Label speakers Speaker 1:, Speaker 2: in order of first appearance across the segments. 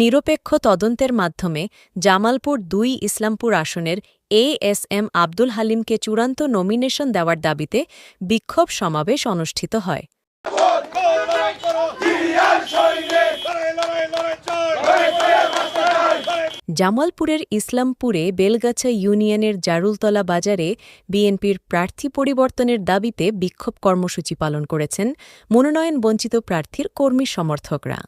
Speaker 1: নিরপেক্ষ তদন্তের মাধ্যমে জামালপুর দুই ইসলামপুর আসনের এএসএম আব্দুল হালিমকে চূড়ান্ত নমিনেশন দেওয়ার দাবিতে বিক্ষোভ সমাবেশ অনুষ্ঠিত হয়। জামালপুরের ইসলামপুরে বেলগাছা ইউনিয়নের জারুলতলা বাজারে বিএনপির প্রার্থী পরিবর্তনের দাবিতে বিক্ষোভ কর্মসূচি পালন করেছেন মনোনয়ন বঞ্চিত প্রার্থীর কর্মী সমর্থকরা।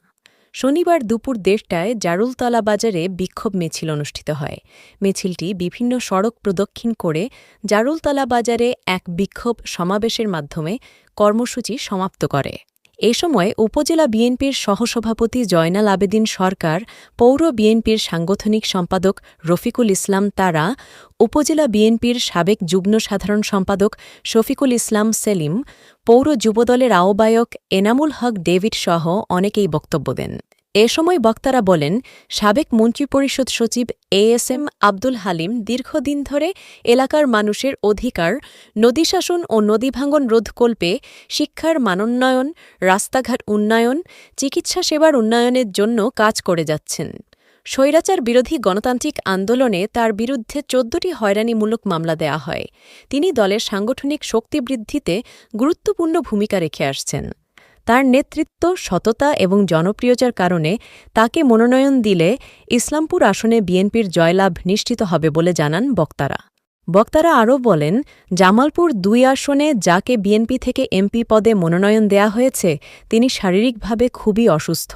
Speaker 1: শনিবার দুপুর দেড়টায় জারুলতলা বাজারে বিক্ষোভ মিছিল অনুষ্ঠিত হয়। মিছিলটি বিভিন্ন সড়ক প্রদক্ষিণ করে জারুলতলা বাজারে এক বিক্ষোভ সমাবেশের মাধ্যমে কর্মসূচি সমাপ্ত করে। এ সময় উপজেলা বিএনপির সহসভাপতি জয়নাল আবেদিন সরকার, পৌর বিএনপির সাংগঠনিক সম্পাদক রফিকুল ইসলাম তারা, উপজেলা বিএনপির সাবেক যুগ্ম সাধারণ সম্পাদক শফিকুল ইসলাম সেলিম, পৌর যুবদলের আহ্বায়ক এনামুল হক ডেভিড সহ অনেকেই বক্তব্য দেন। এ সময় বক্তারা বলেন, সাবেক মন্ত্রিপরিষদ সচিব এএসএম আব্দুল হালিম দীর্ঘদিন ধরে এলাকার মানুষের অধিকার, নদী শাসন ও নদী ভাঙন রোধকল্পে, শিক্ষার মানোন্নয়ন, রাস্তাঘাট উন্নয়ন, চিকিৎসা সেবার উন্নয়নের জন্য কাজ করে যাচ্ছেন। স্বৈরাচার বিরোধী গণতান্ত্রিক আন্দোলনে তার বিরুদ্ধে চোদ্দটি হয়রানিমূলক মামলা দেয়া হয়। তিনি দলের সাংগঠনিক শক্তি বৃদ্ধিতে গুরুত্বপূর্ণ ভূমিকা রেখে আসছেন। তার নেতৃত্ব, সততা এবং জনপ্রিয়তার কারণে তাকে মনোনয়ন দিলে ইসলামপুর আসনে বিএনপির জয়লাভ নিশ্চিত হবে বলে জানান বক্তারা। বক্তারা আরও বলেন, জামালপুর দুই আসনে যাকে বিএনপি থেকে এমপি পদে মনোনয়ন দেয়া হয়েছে, তিনি শারীরিকভাবে খুবই অসুস্থ।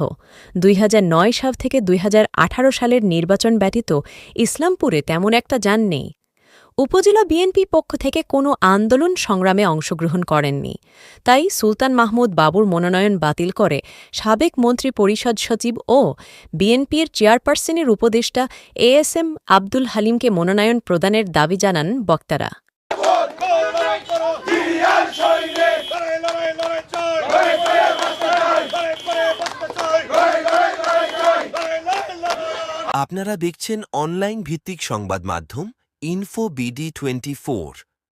Speaker 1: দুই হাজার নয় সাল থেকে দুই হাজার আঠারো সালের নির্বাচন ব্যতীত ইসলামপুরে তেমন একটা যান নেই। উপজেলা বিএনপি পক্ষ থেকে কোনো আন্দোলন সংগ্রামে অংশগ্রহণ করেননি। তাই সুলতান মাহমুদ বাবুর মনোনয়ন বাতিল করে সাবেক মন্ত্রী পরিষদ সচিব ও বিএনপির চেয়ারপারসনের উপদেষ্টা এএসএম আব্দুল হালিমকে মনোনয়ন প্রদানের দাবি জানান বক্তারা।
Speaker 2: আপনারা দেখছেন অনলাইন ভিত্তিক সংবাদ মাধ্যম। InfoBD24